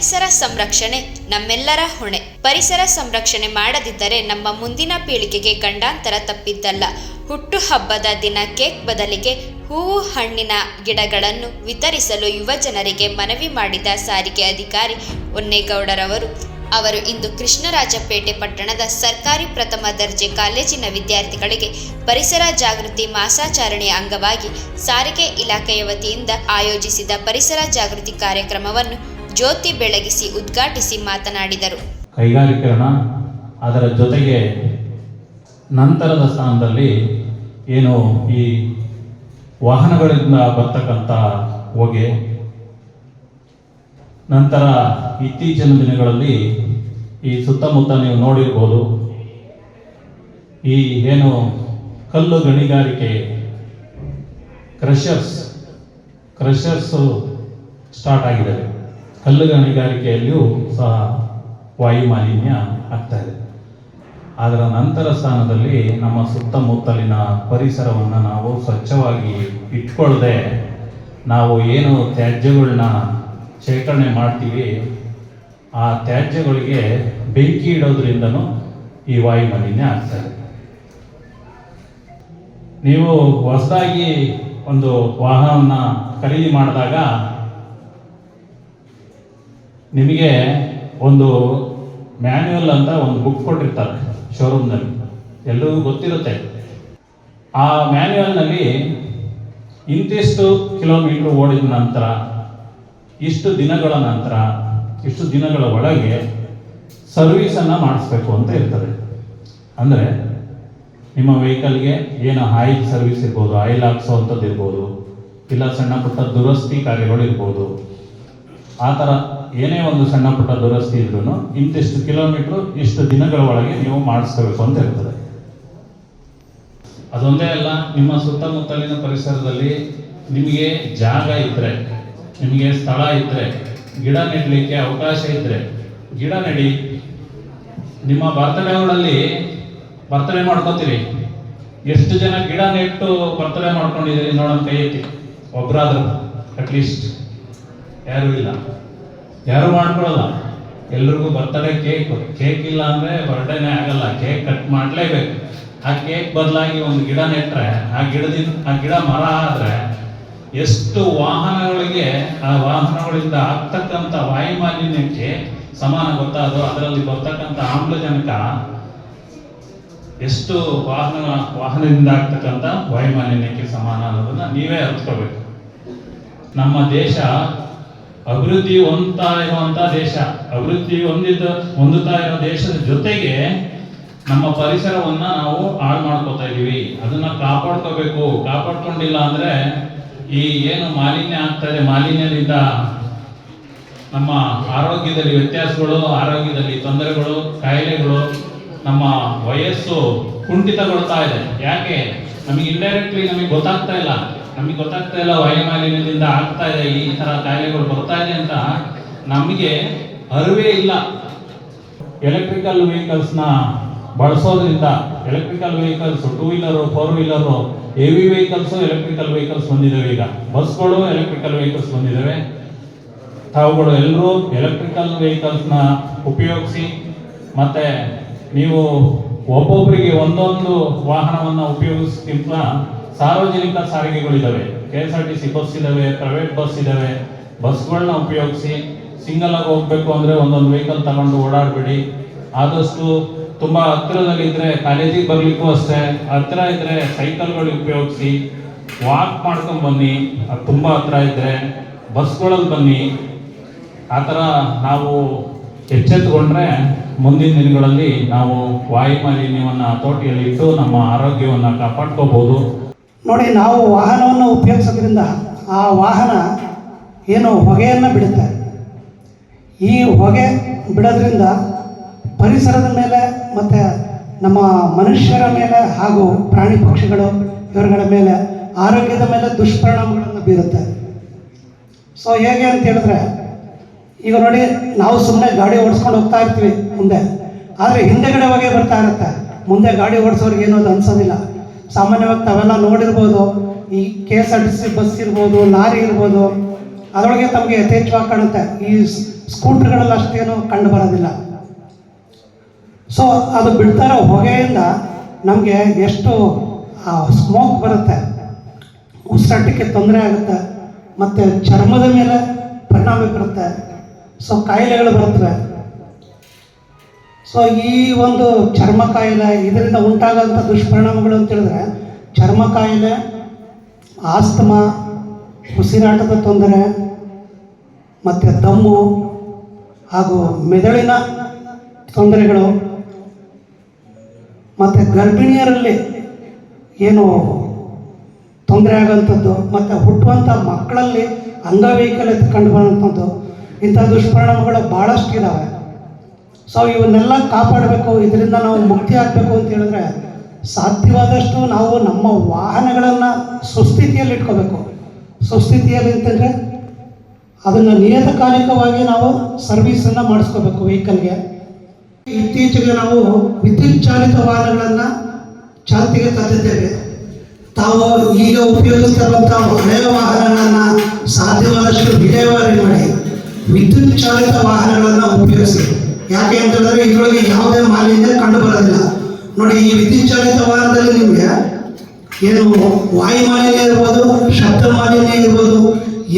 ಪರಿಸರ ಸಂರಕ್ಷಣೆ, ನಮ್ಮೆಲ್ಲರ ಹೊಣೆ. ಪರಿಸರ ಸಂರಕ್ಷಣೆ ಮಾಡದಿದ್ದರೆ ನಮ್ಮ ಮುಂದಿನ ಪೀಳಿಗೆಗೆ ಗಂಡಾಂತರ ತಪ್ಪಿದ್ದಲ್ಲ. ಹುಟ್ಟುಹಬ್ಬದ ದಿನ ಕೇಕ್ ಬದಲಿಗೆ ಹೂವು, ಹಣ್ಣಿನ ಗಿಡಗಳನ್ನು ವಿತರಿಸಲು ಯುವ ಜನರಿಗೆ ಮನವಿ ಮಾಡಿದ ಸಾರಿಗೆ ಅಧಿಕಾರಿ ಹೊನ್ನೇಗೌಡರವರು, ಅವರು ಇಂದು ಕೃಷ್ಣರಾಜಪೇಟೆ ಪಟ್ಟಣದ ಸರ್ಕಾರಿ ಪ್ರಥಮ ದರ್ಜೆ ಕಾಲೇಜಿನ ವಿದ್ಯಾರ್ಥಿಗಳಿಗೆ ಪರಿಸರ ಜಾಗೃತಿ ಮಾಸಾಚರಣೆಯ ಅಂಗವಾಗಿ ಸಾರಿಗೆ ಇಲಾಖೆಯ ವತಿಯಿಂದ ಆಯೋಜಿಸಿದ ಪರಿಸರ ಜಾಗೃತಿ ಕಾರ್ಯಕ್ರಮವನ್ನು ಜ್ಯೋತಿ ಬೆಳಗಿಸಿ ಉದ್ಘಾಟಿಸಿ ಮಾತನಾಡಿದರು. ಕೈಗಾರಿಕರಣ ಅದರ ಜೊತೆಗೆ ನಂತರದ ಸ್ಥಾನದಲ್ಲಿ ಏನು ಈ ವಾಹನಗಳಿಂದ ಬರ್ತಕ್ಕಂಥ ಹೊಗೆ, ನಂತರ ಇತ್ತೀಚಿನ ದಿನಗಳಲ್ಲಿ ಈ ಸುತ್ತಮುತ್ತ ನೀವು ನೋಡಿರ್ಬೋದು ಈ ಏನು ಕಲ್ಲು ಗಣಿಗಾರಿಕೆ, ಕ್ರಷರ್ಸ್, ಕ್ರಷರ್ಸು ಸ್ಟಾರ್ಟ್ ಆಗಿದ್ದಾವೆ ಕಲ್ಲು ಗಣಿಗಾರಿಕೆಯಲ್ಲಿಯೂ ಸಹ ವಾಯು ಮಾಲಿನ್ಯ ಆಗ್ತಾ ಇದೆ. ಅದರ ನಂತರ ಸ್ಥಾನದಲ್ಲಿ ನಮ್ಮ ಸುತ್ತಮುತ್ತಲಿನ ಪರಿಸರವನ್ನು ನಾವು ಸ್ವಚ್ಛವಾಗಿ ಇಟ್ಕೊಳ್ಳದೆ ನಾವು ಏನು ತ್ಯಾಜ್ಯಗಳನ್ನ ಶೇಖರಣೆ ಮಾಡ್ತೀವಿ, ಆ ತ್ಯಾಜ್ಯಗಳಿಗೆ ಬೆಂಕಿ ಇಡೋದ್ರಿಂದನೂ ಈ ವಾಯು ಮಾಲಿನ್ಯ ಆಗ್ತಾ ಇದೆ. ನೀವು ಹೊಸದಾಗಿ ಒಂದು ವಾಹನವನ್ನು ಖರೀದಿ ಮಾಡಿದಾಗ ನಿಮಗೆ ಒಂದು ಮ್ಯಾನ್ಯುವಲ್ ಅಂತ ಒಂದು ಬುಕ್ ಕೊಟ್ಟಿರ್ತಾರೆ ಶೋರೂಮ್ನಲ್ಲಿ ಎಲ್ಲರಿಗೂ ಗೊತ್ತಿರುತ್ತೆ. ಆ ಮ್ಯಾನ್ಯುವಲ್ನಲ್ಲಿ ಇಂತಿಷ್ಟು ಕಿಲೋಮೀಟ್ರ್ ಓಡಿದ ನಂತರ, ಇಷ್ಟು ದಿನಗಳ ನಂತರ, ಇಷ್ಟು ದಿನಗಳ ಒಳಗೆ ಸರ್ವೀಸನ್ನು ಮಾಡಿಸ್ಬೇಕು ಅಂತ ಇರ್ತದೆ. ಅಂದರೆ ನಿಮ್ಮ ವೆಹಿಕಲ್ಗೆ ಏನು ಆಯಿಲ್ ಸರ್ವಿಸ್ ಇರ್ಬೋದು ಆಯಿಲ್ ಹಾಕ್ಸೋವಂಥದ್ದು ಇರ್ಬೋದು, ಇಲ್ಲ ಸಣ್ಣ ಪುಟ್ಟ ದುರಸ್ತಿ ಕಾರ್ಯಗಳು ಇರ್ಬೋದು, ಆ ಥರ ಏನೇ ಒಂದು ಸಣ್ಣ ಪುಟ್ಟ ದುರಸ್ತಿ ಇದ್ರೂ ಇಂತಿಷ್ಟು ಕಿಲೋಮೀಟ್ರು ಇಷ್ಟು ದಿನಗಳ ಒಳಗೆ ನೀವು ಮಾಡಿಸ್ಕೋಬೇಕು ಅಂತ ಇರ್ತದೆ ಅದೊಂದೇ ಅಲ್ಲ, ನಿಮ್ಮ ಸುತ್ತಮುತ್ತಲಿನ ಪರಿಸರದಲ್ಲಿ ನಿಮಗೆ ಜಾಗ ಇದ್ದರೆ ನಿಮಗೆ ಸ್ಥಳ ಇದ್ದರೆ ಗಿಡ ನೆಡಲಿಕ್ಕೆ ಅವಕಾಶ ಇದ್ದರೆ ಗಿಡ ನೆಡಿ. ನಿಮ್ಮ ಬರ್ತಡೇಗಳಲ್ಲಿ ಬರ್ತಡೇ ಮಾಡ್ಕೋತೀರಿ. ಎಷ್ಟು ಜನ ಗಿಡ ನೆಟ್ಟು ಬರ್ತಡೇ ಮಾಡ್ಕೊಂಡಿದ್ದೀರಿ ನೋಡೋಣ ಕೈ ಎತ್ತಿ ಒಬ್ರಾದ್ರೂ ಅಟ್ಲೀಸ್ಟ್ ಯಾರೂ ಇಲ್ಲ. ಯಾರು ಮಾಡ್ಕೊಳ್ಳಲ್ಲ ಎಲ್ರಿಗೂ ಬರ್ತಡೇ ಕೇಕ್ ಕೇಕ್ ಇಲ್ಲ ಅಂದ್ರೆ ಬರ್ಡೇನೇ ಆಗಲ್ಲ, ಕೇಕ್ ಕಟ್ ಮಾಡಲೇಬೇಕು. ಆ ಕೇಕ್ ಬದಲಾಗಿ ಒಂದು ಗಿಡ ನೆಟ್ಟರೆ ಆ ಗಿಡದಿಂದ, ಆ ಗಿಡ ಮರ ಆದ್ರೆ ಎಷ್ಟು ವಾಹನಗಳಿಗೆ, ಆ ವಾಹನಗಳಿಂದ ಆಗ್ತಕ್ಕಂಥ ವಾಯು ಮಾಲಿನ್ಯಕ್ಕೆ ಸಮಾನ ಗೊತ್ತಾ ಅದು ಅದರಲ್ಲಿ ಬರ್ತಕ್ಕಂಥ ಆಮ್ಲಜನಕ ಎಷ್ಟು ವಾಹನ, ವಾಹನದಿಂದ ಆಗ್ತಕ್ಕಂಥ ವಾಯು ಮಾಲಿನ್ಯಕ್ಕೆ ಸಮಾನ ಅನ್ನೋದನ್ನ ನೀವೇ ಅರ್ಥಕೋಬೇಕು ನಮ್ಮ ದೇಶ ಅಭಿವೃದ್ಧಿ ಹೊಂದ್ತಾ ಇರುವಂತ ದೇಶ. ಅಭಿವೃದ್ಧಿ ಹೊಂದಿದ ಹೊಂದುತ್ತಾ ಇರುವ ದೇಶದ ಜೊತೆಗೆ ನಮ್ಮ ಪರಿಸರವನ್ನ ನಾವು ಹಾಳು ಮಾಡ್ಕೋತಾ ಇದೀವಿ. ಅದನ್ನ ಕಾಪಾಡ್ಕೋಬೇಕು. ಕಾಪಾಡ್ಕೊಂಡಿಲ್ಲ ಅಂದ್ರೆ ಈ ಏನು ಮಾಲಿನ್ಯ ಆಗ್ತಾ ಇದೆ. ಮಾಲಿನ್ಯದಿಂದ ನಮ್ಮ ಆರೋಗ್ಯದಲ್ಲಿ ವ್ಯತ್ಯಾಸಗಳು, ಆರೋಗ್ಯದಲ್ಲಿ ತೊಂದರೆಗಳು, ಕಾಯಿಲೆಗಳು, ನಮ್ಮ ವಯಸ್ಸು ಕುಂಠಿತಗೊಳ್ತಾ ಇದೆ. ಯಾಕೆ? ನಮಗೆ ಇಂಡೈರೆಕ್ಟ್ಲಿ ನಮಗೆ ಗೊತ್ತಾಗ್ತಾ ಇಲ್ಲ. ನಮಗೆ ಗೊತ್ತಾಗ್ತಾ ಇಲ್ಲ ವಾಯುಮಾಲಿನ್ಯದಿಂದ ಆಗ್ತಾ ಇದೆ, ಈ ತರ ಕಾಯಿಲೆಗಳು ಬರ್ತಾ ಇದೆ ಅಂತ ನಮಗೆ ಅರಿವೇ ಇಲ್ಲ. ಎಲೆಕ್ಟ್ರಿಕಲ್ ವೆಹಿಕಲ್ಸ್ನ ಬಳಸೋದ್ರಿಂದ electrical vehicles two wheeler four wheeler heavy vehicles electrical vehicles ಬಂದಿದ್ದಾವೆ ಈಗ. ಬಸ್ಗಳು ಎಲೆಕ್ಟ್ರಿಕಲ್ ವೆಹಿಕಲ್ಸ್ ಬಂದಿದ್ದಾವೆ ತಾವುಗಳು ಎಲ್ಲರೂ ಎಲೆಕ್ಟ್ರಿಕಲ್ ವೆಹಿಕಲ್ಸ್ನ ಉಪಯೋಗಿಸಿ, ಮತ್ತೆ ನೀವು ಒಬ್ಬೊಬ್ಬರಿಗೆ ಒಂದೊಂದು ವಾಹನವನ್ನು ಉಪಯೋಗಿಸ್ಕಿಂತ ಸಾರ್ವಜನಿಕ ಸಾರಿಗೆಗಳಿದ್ದಾವೆ K S R T C bus ಇದ್ದಾವೆ ಪ್ರೈವೇಟ್ ಬಸ್ ಇದ್ದಾವೆ ಬಸ್ಗಳನ್ನ ಉಪಯೋಗಿಸಿ ಸಿಂಗಲ್ ಆಗಿ ಹೋಗ್ಬೇಕು ಅಂದ್ರೆ ಒಂದೊಂದು ವೆಹಿಕಲ್ ತಗೊಂಡು ಓಡಾಡಬೇಡಿ. ಆದಷ್ಟು ತುಂಬಾ ಹತ್ತಿರದಲ್ಲಿ ಇದ್ರೆ ಕಾಲೇಜಿಗೆ ಬರಲಿಕ್ಕೂ ಅಷ್ಟೇ. ಹತ್ತಿರ ಇದ್ದರೆ ಸೈಕಲ್ಗಳು ಉಪಯೋಗಿಸಿ ವಾಕ್ ಮಾಡ್ಕೊಂಡು ಬನ್ನಿ. ಅದು ತುಂಬಾ ಹತ್ತಿರ ಇದ್ದರೆ ಬಸ್ಗಳಲ್ಲಿ ಬನ್ನಿ. ಆ ಥರ ನಾವು ಎಚ್ಚೆತ್ತುಕೊಂಡ್ರೆ ಮುಂದಿನ ದಿನಗಳಲ್ಲಿ ನಾವು ವಾಯು ಮಾಲಿನ್ಯವನ್ನು ಹತೋಟಿಯಲ್ಲಿ ಇಟ್ಟು ನಮ್ಮ ಆರೋಗ್ಯವನ್ನು ಕಾಪಾಡ್ಕೋಬಹುದು ನೋಡಿ, ನಾವು ವಾಹನವನ್ನು ಉಪಯೋಗಿಸೋದ್ರಿಂದ ಆ ವಾಹನ ಏನು ಹೊಗೆಯನ್ನು ಬಿಡುತ್ತೆ. ಈ ಹೊಗೆ ಬಿಡೋದ್ರಿಂದ ಪರಿಸರದ ಮೇಲೆ ಮತ್ತು ನಮ್ಮ ಮನುಷ್ಯರ ಮೇಲೆ ಹಾಗೂ ಪ್ರಾಣಿ ಪಕ್ಷಿಗಳು ಇವರುಗಳ ಮೇಲೆ ಆರೋಗ್ಯದ ಮೇಲೆ ದುಷ್ಪರಿಣಾಮಗಳನ್ನು ಬೀರುತ್ತೆ. ಸೊ ಹೇಗೆ ಅಂತ ಹೇಳಿದ್ರೆ, ಈಗ ನೋಡಿ, ನಾವು ಸುಮ್ಮನೆ ಗಾಡಿ ಓಡಿಸ್ಕೊಂಡು ಹೋಗ್ತಾ ಇರ್ತೀವಿ ಮುಂದೆ. ಆದರೆ ಹಿಂದೆಗಡೆ ಹೊಗೆ ಬರ್ತಾ ಇರುತ್ತೆ. ಮುಂದೆ ಗಾಡಿ ಓಡಿಸೋರಿಗೆ ಏನೋ ಅದು ಅನ್ಸೋದಿಲ್ಲ. ಸಾಮಾನ್ಯವಾಗಿ ತಾವೆಲ್ಲ ನೋಡಿರ್ಬೋದು, ಈ K S R T C bus ಇರ್ಬೋದು, ಲಾರಿ ಇರ್ಬೋದು, ಅದರೊಳಗೆ ತಮಗೆ ಯಥೇಚ್ಛವಾಗಿ ಕಾಣುತ್ತೆ. ಈ ಸ್ಕೂಟರ್ಗಳಲ್ಲಿ ಅಷ್ಟೇನು ಕಂಡು ಬರೋದಿಲ್ಲ. ಸೊ ಅದು ಬಿಡ್ತಾರೋ ಹೊಗೆಯಿಂದ ನಮಗೆ ಎಷ್ಟು ಸ್ಮೋಕ್ ಬರುತ್ತೆ. ಉಸಿರಾಟಕ್ಕೆ ತೊಂದರೆ ಆಗುತ್ತೆ. ಮತ್ತು ಚರ್ಮದ ಮೇಲೆ ಪರಿಣಾಮ ಬೀರುತ್ತೆ. ಸೊ ಕಾಯಿಲೆಗಳು ಬರುತ್ತವೆ. ಸೊ ಈ ಒಂದು ಚರ್ಮ ಕಾಯಿಲೆ ಇದರಿಂದ ಉಂಟಾಗೋಂಥ ದುಷ್ಪರಿಣಾಮಗಳು ಅಂತ ಹೇಳಿದ್ರೆ, ಚರ್ಮ ಕಾಯಿಲೆ, ಆಸ್ತಮ, ಉಸಿರಾಟದ ತೊಂದರೆ, ಮತ್ತು ದಮ್ಮು ಹಾಗೂ ಮೆದುಳಿನ ತೊಂದರೆಗಳು, ಮತ್ತು ಗರ್ಭಿಣಿಯರಲ್ಲಿ ಏನು ತೊಂದರೆ ಆಗೋಂಥದ್ದು ಮತ್ತು ಹುಟ್ಟುವಂಥ ಮಕ್ಕಳಲ್ಲಿ ಅಂಗವೈಕಲ್ಯತೆ ಕಂಡು ಬರುವಂಥದ್ದು ಇಂಥ ದುಷ್ಪರಿಣಾಮಗಳು ಭಾಳಷ್ಟು ಇದ್ದಾವೆ ಸೊ ಇವನ್ನೆಲ್ಲ ಕಾಪಾಡಬೇಕು, ಇದರಿಂದ ನಾವು ಮುಕ್ತಿ ಆಗಬೇಕು ಅಂತ ಹೇಳಿದ್ರೆ ಸಾಧ್ಯವಾದಷ್ಟು ನಾವು ನಮ್ಮ ವಾಹನಗಳನ್ನು ಸುಸ್ಥಿತಿಯಲ್ಲಿ ಇಟ್ಕೋಬೇಕು. ಸುಸ್ಥಿತಿಯಲ್ಲಿ ಅಂತಂದರೆ ಅದನ್ನು ನಿಯತಕಾಲಿಕವಾಗಿ ನಾವು ಸರ್ವಿಸನ್ನು ಮಾಡಿಸ್ಕೋಬೇಕು ವೆಹಿಕಲ್ಗೆ. ಇತ್ತೀಚೆಗೆ ನಾವು ವಿದ್ಯುತ್ ಚಾಲಿತ ವಾಹನಗಳನ್ನು ಚಾಲ್ತಿಗೆ ತಂದಿದ್ದೇವೆ ತಾವು ಈಗ ಉಪಯೋಗಿಸ್ತಿರುವಂಥ ಹಳೆಯ ವಾಹನಗಳನ್ನು ಸಾಧ್ಯವಾದಷ್ಟು ವಿಲೇವಾರಿ ಮಾಡಿ, ವಿದ್ಯುತ್ ಚಾಲಿತ ವಾಹನಗಳನ್ನು ಉಪಯೋಗಿಸಿ. ಯಾಕೆ ಅಂತ ಹೇಳಿದ್ರೆ ಇದರೊಳಗೆ ಯಾವುದೇ ಮಾಲಿನ್ಯ ಕಂಡು ಬರೋದಿಲ್ಲ ನೋಡಿ, ಈ ವಿದ್ಯುತ್ ಚಾಲಿತ ವಾಹನದಲ್ಲಿ ನಿಮಗೆ ಏನು ವಾಯು ಮಾಲಿನ್ಯ ಇರ್ಬೋದು, ಶಬ್ದ ಮಾಲಿನ್ಯ ಇರ್ಬೋದು,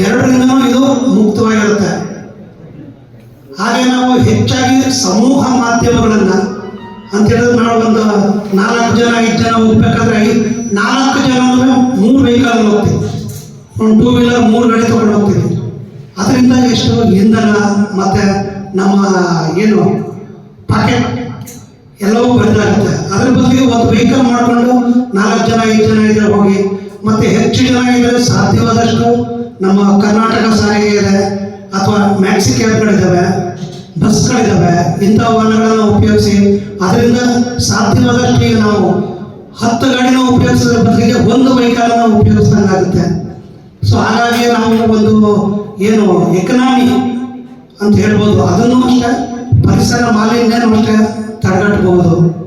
ಎರಡರಿಂದನೂ ಇದು ಮುಕ್ತವಾಗಿರುತ್ತೆ. ಹಾಗೆ ನಾವು ಹೆಚ್ಚಾಗಿ ಸಮೂಹ ಮಾಧ್ಯಮಗಳನ್ನು ಅಂತ ಹೇಳಿದ್ರೆ ನಾವು ಒಂದು ನಾಲ್ಕು ಜನ, ಐದು ಜನ ಹೋಗ್ಬೇಕಾದ್ರೆ ನಾಲ್ಕು ಜನ ಮೂರು ವೆಹಿಕಲ್ ಹೋಗ್ತೀವಿ. ಒಂದು ಟೂ ವೀಲರ್ ಮೂರು ಗಾಡಿ ತಗೊಂಡು ಹೋಗ್ತೀವಿ. ಅದರಿಂದ ಎಷ್ಟು ಇಂಧನ ಮತ್ತು ನಮ್ಮ ಏನು ಪಾಕೆಟ್ ಎಲ್ಲವೂ ಬದಲಾಗುತ್ತೆ ಅದ್ರ ಬದಲಿಗೆ ಒಂದು ವೆಹಿಕಲ್ ಮಾಡಿಕೊಂಡು ನಾಲ್ಕು ಜನ, ಐದು ಜನ ಇದ್ರೆ ಹೋಗಿ, ಮತ್ತು ಹೆಚ್ಚು ಜನ ಇದ್ರೆ ಸಾಧ್ಯವಾದಷ್ಟು ನಮ್ಮ ಕರ್ನಾಟಕ ಸಾರಿಗೆ ಇದೆ ಅಥವಾ ಮ್ಯಾಕ್ಸಿ ಕ್ಯಾಬ್ಗಳಿದ್ದಾವೆ ಬಸ್ಗಳಿದ್ದಾವೆ ಇಂಥ ವಾಹನಗಳನ್ನು ಉಪಯೋಗಿಸಿ, ಅದರಿಂದ ಸಾಧ್ಯವಾದಷ್ಟು ಈಗ ನಾವು ಹತ್ತು ಗಾಡಿನ ಉಪಯೋಗಿಸೋದ್ರ ಬದಲಿಗೆ ಒಂದು ವೆಹಿಕಲನ್ನು ಉಪಯೋಗಿಸ್ದಂಗಾಗುತ್ತೆ. ಸೊ ಹಾಗಾಗಿ ನಾವು ಒಂದು ಏನು ಎಕನಾಮಿ ಅಂತ ಹೇಳ್ಬೋದು. ಅದನ್ನು ಅಷ್ಟೇ ಪರಿಸರ ಮಾಲಿನ್ಯನೂ ಅಷ್ಟೇ ತಡೆಗಟ್ಟಬಹುದು.